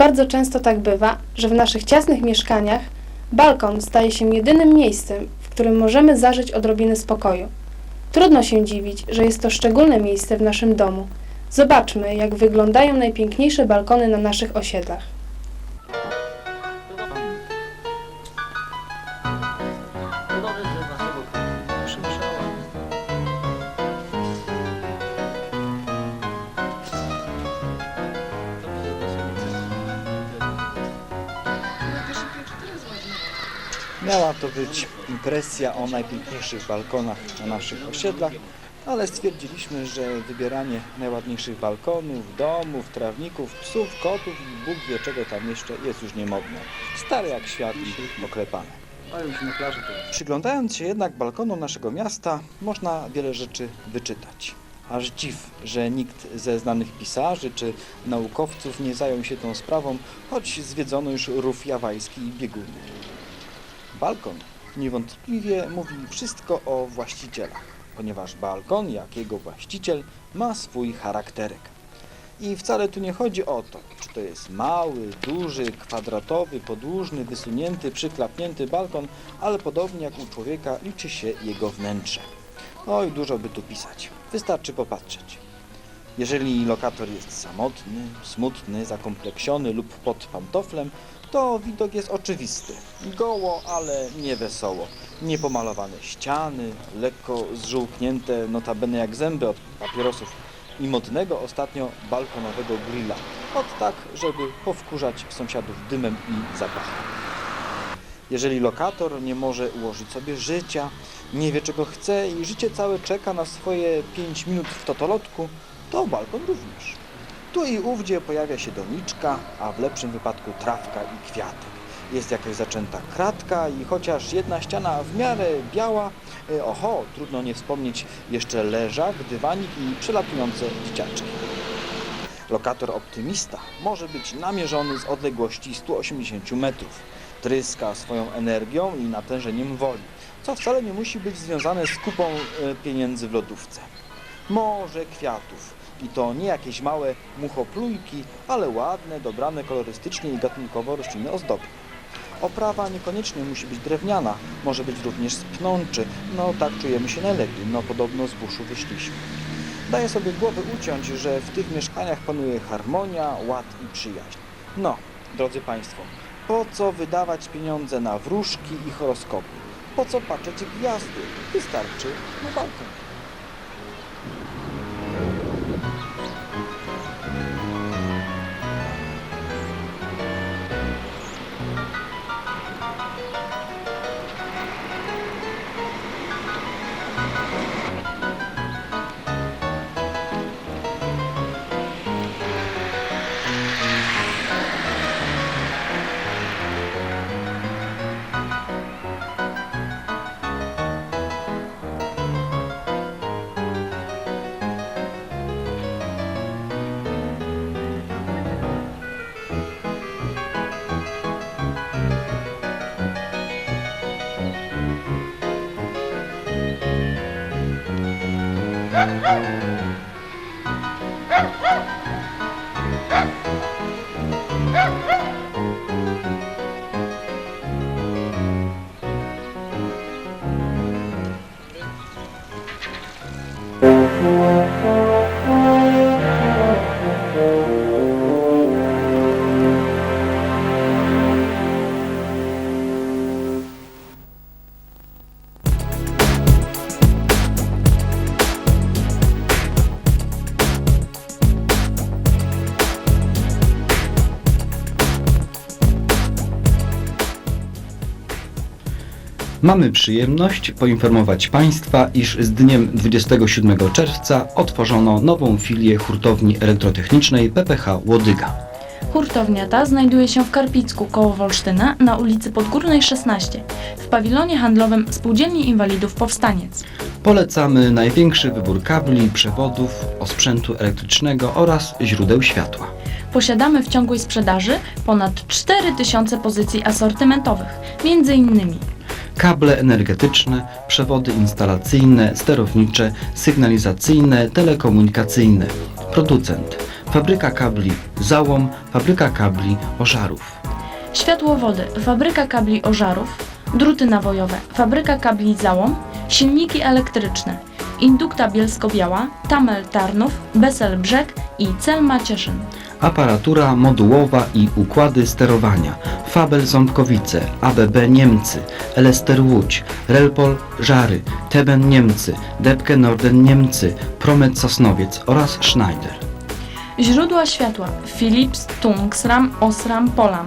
Bardzo często tak bywa, że w naszych ciasnych mieszkaniach balkon staje się jedynym miejscem, w którym możemy zażyć odrobinę spokoju. Trudno się dziwić, że jest to szczególne miejsce w naszym domu. Zobaczmy, jak wyglądają najpiękniejsze balkony na naszych osiedlach. Miała to być impresja o najpiękniejszych balkonach na naszych osiedlach, ale stwierdziliśmy, że wybieranie najładniejszych balkonów, domów, trawników, psów, kotów i Bóg wie czego tam jeszcze jest już niemodne. Stare jak świat i oklepane. Przyglądając się jednak balkonom naszego miasta, można wiele rzeczy wyczytać. Aż dziw, że nikt ze znanych pisarzy czy naukowców nie zajął się tą sprawą, choć zwiedzono już rów jawajski i bieguny. Balkon niewątpliwie mówi wszystko o właścicielach, ponieważ balkon, jak jego właściciel, ma swój charakterek. I wcale tu nie chodzi o to, czy to jest mały, duży, kwadratowy, podłużny, wysunięty, przyklapnięty balkon, ale podobnie jak u człowieka liczy się jego wnętrze. Oj, dużo by tu pisać. Wystarczy popatrzeć. Jeżeli lokator jest samotny, smutny, zakompleksiony lub pod pantoflem, to widok jest oczywisty. Goło, ale nie wesoło. Niepomalowane ściany, lekko zżółknięte, notabene jak zęby od papierosów i modnego ostatnio balkonowego grilla. Od tak, żeby powkurzać sąsiadów dymem i zapachem. Jeżeli lokator nie może ułożyć sobie życia, nie wie czego chce i życie całe czeka na swoje 5 minut w totolotku, to balkon również. Tu i ówdzie pojawia się doniczka, a w lepszym wypadku trawka i kwiatek. Jest jakaś zaczęta kratka i chociaż jedna ściana w miarę biała, e, oho, trudno nie wspomnieć jeszcze leżak, dywanik i przelatujące dzieciaczki. Lokator optymista może być namierzony z odległości 180 metrów. Tryska swoją energią i natężeniem woli, co wcale nie musi być związane z kupą e, pieniędzy w lodówce. Morze kwiatów i to nie jakieś małe muchoplujki, ale ładne, dobrane kolorystycznie i gatunkowo rośliny ozdoby. Oprawa niekoniecznie musi być drewniana, może być również z pnączy, no tak czujemy się najlepiej, no podobno z buszu wyszliśmy. Daję sobie głowę uciąć, że w tych mieszkaniach panuje harmonia, ład i przyjaźń. No, drodzy Państwo, po co wydawać pieniądze na wróżki i horoskopy? Po co patrzeć gwiazdy? Wystarczy na balkon. 嗯 Mamy przyjemność poinformować Państwa, iż z dniem 27 czerwca otworzono nową filię hurtowni elektrotechnicznej PPH Łodyga. Hurtownia ta znajduje się w Karpicku koło Wolsztyna na ulicy Podgórnej 16 w pawilonie handlowym Spółdzielni Inwalidów Powstaniec. Polecamy największy wybór kabli, przewodów, osprzętu elektrycznego oraz źródeł światła. Posiadamy w ciągłej sprzedaży ponad 4000 pozycji asortymentowych, między innymi Kable energetyczne, przewody instalacyjne, sterownicze, sygnalizacyjne, telekomunikacyjne. Producent fabryka kabli Załom, fabryka kabli Ożarów. Światłowody, fabryka kabli Ożarów, druty nawojowe, fabryka kabli Załom, silniki elektryczne, Indukta Bielsko-Biała, Tamel Tarnów, Besel Brzeg i Celma Cieszyn. Aparatura modułowa i układy sterowania. Fabel Ząbkowice, ABB Niemcy, Elester Łódź, Relpol Żary, Teben Niemcy, Debke Norden Niemcy, Promet Sosnowiec oraz Schneider. Źródła światła Philips, Tungsram, Osram, Polam.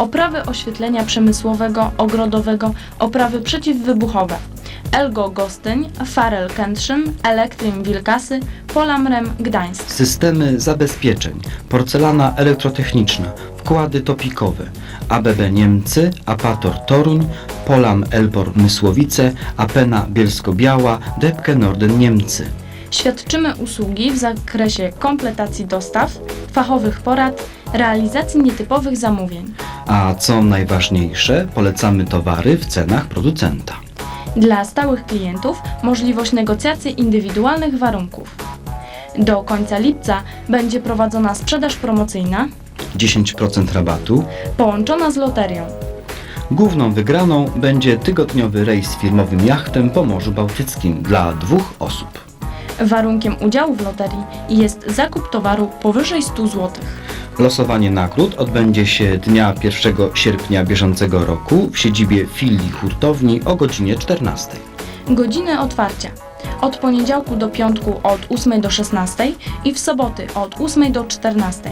Oprawy oświetlenia przemysłowego, ogrodowego, oprawy przeciwwybuchowe. Elgo Gostyń, Farel Kętrzyn, Elektrim Wilkasy, Polamrem Gdańsk. Systemy zabezpieczeń, porcelana elektrotechniczna, wkłady topikowe, ABB Niemcy, Apator Toruń, Polam Elbor Mysłowice, Apena Bielsko-Biała, Debke Norden Niemcy. Świadczymy usługi w zakresie kompletacji dostaw, fachowych porad, realizacji nietypowych zamówień. A co najważniejsze, polecamy towary w cenach producenta. Dla stałych klientów możliwość negocjacji indywidualnych warunków. Do końca lipca będzie prowadzona sprzedaż promocyjna 10% rabatu. połączona z loterią. Główną wygraną będzie tygodniowy rejs firmowym jachtem po Morzu Bałtyckim dla dwóch osób. Warunkiem udziału w loterii jest zakup towaru powyżej 100 zł. Losowanie nagród odbędzie się dnia 1 sierpnia bieżącego roku w siedzibie filii hurtowni o godzinie 14. Godziny otwarcia od poniedziałku do piątku od 8 do 16 i w soboty od 8 do 14.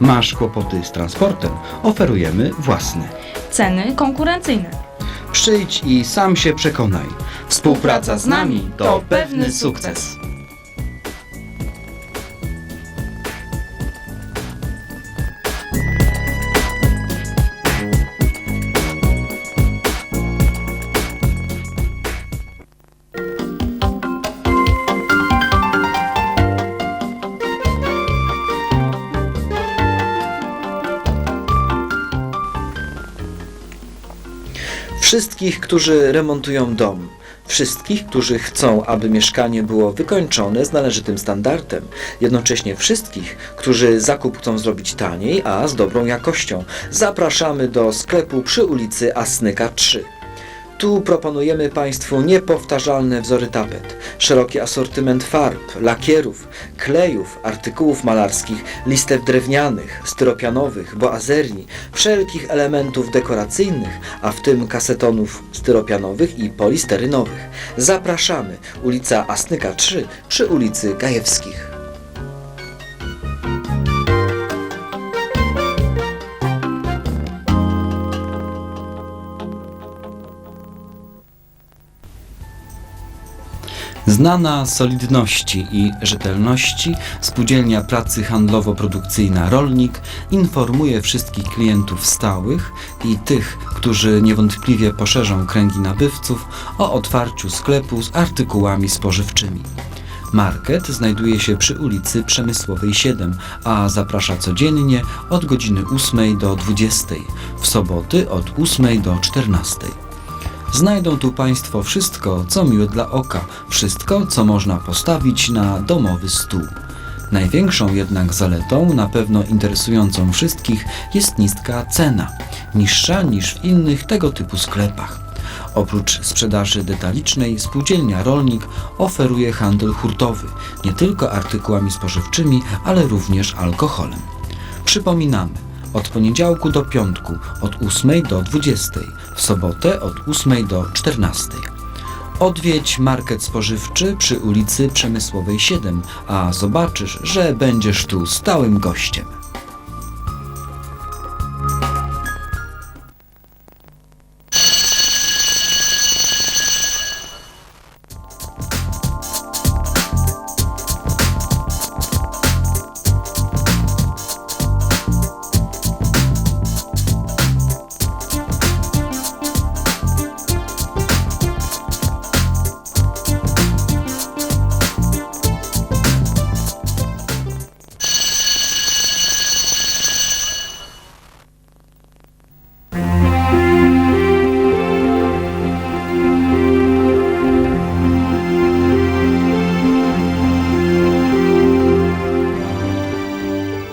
Masz kłopoty z transportem? Oferujemy własny. Ceny konkurencyjne. Przyjdź i sam się przekonaj. Współpraca z nami to pewny sukces. Wszystkich, którzy remontują dom, wszystkich, którzy chcą, aby mieszkanie było wykończone z należytym standardem, jednocześnie wszystkich, którzy zakup chcą zrobić taniej, a z dobrą jakością. Zapraszamy do sklepu przy ulicy Asnyka 3. Tu proponujemy Państwu niepowtarzalne wzory tapet, szeroki asortyment farb, lakierów, klejów, artykułów malarskich, listew drewnianych, styropianowych, boazerii, wszelkich elementów dekoracyjnych, a w tym kasetonów styropianowych i polisterynowych. Zapraszamy, ulica Asnyka 3 przy ulicy Gajewskich. Znana solidności i rzetelności Spółdzielnia Pracy Handlowo-Produkcyjna Rolnik informuje wszystkich klientów stałych i tych, którzy niewątpliwie poszerzą kręgi nabywców o otwarciu sklepu z artykułami spożywczymi. Market znajduje się przy ulicy Przemysłowej 7, a zaprasza codziennie od godziny 8 do 20, w soboty od 8 do 14. Znajdą tu Państwo wszystko, co miłe dla oka, wszystko, co można postawić na domowy stół. Największą jednak zaletą, na pewno interesującą wszystkich, jest niska cena, niższa niż w innych tego typu sklepach. Oprócz sprzedaży detalicznej, spółdzielnia Rolnik oferuje handel hurtowy, nie tylko artykułami spożywczymi, ale również alkoholem. Przypominamy, od poniedziałku do piątku, od 8 do 20, w sobotę od 8 do 14. Odwiedź market spożywczy przy ulicy Przemysłowej 7, a zobaczysz, że będziesz tu stałym gościem.